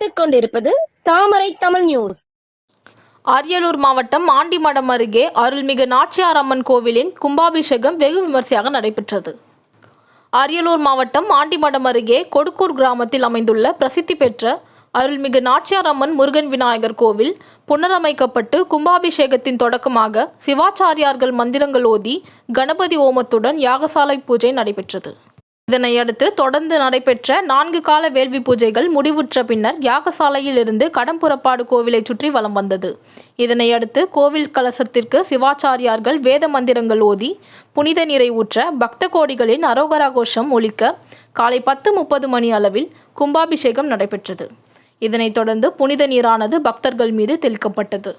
பார்த்துக்கொண்டிருப்பது Thamarai Tamil news Ariyalur மாவட்டம் ஆண்டிமடம் அருகே அருள்மிகு நாச்சியாரம்மன் கோவிலின் கும்பாபிஷேகம் வெகு விமர்சையாக நடைபெற்றது. அரியலூர் மாவட்டம் ஆண்டிமடம் அருகே கொடுக்கூர் கிராமத்தில் அமைந்துள்ள பிரசித்தி பெற்ற அருள்மிகு நாச்சியாரம்மன் முருகன் விநாயகர் கோவில் புனரமைக்கப்பட்டு கும்பாபிஷேகத்தின் தொடக்கமாக சிவாச்சாரியார்கள் மந்திரங்கள் ஓதி கணபதி ஓமத்துடன் யாகசாலை பூஜை நடைபெற்றது. இதனையடுத்து தொடர்ந்து நடைபெற்ற நான்கு கால வேள்வி பூஜைகள் முடிவுற்ற பின்னர் யாகசாலையில் இருந்து கடம்புறப்பாடு கோவிலை சுற்றி வலம் வந்தது. இதனையடுத்து கோவில் கலசத்திற்கு சிவாச்சாரியார்கள் வேத மந்திரங்கள் ஓதி புனித நீரை ஊற்ற பக்த கோடிகளின் அரோகரா கோஷம் ஒழிக்க காலை பத்து முப்பது மணி அளவில் கும்பாபிஷேகம் நடைபெற்றது. இதனைத் தொடர்ந்து புனித நீரானது பக்தர்கள் மீது தெளிக்கப்பட்டது.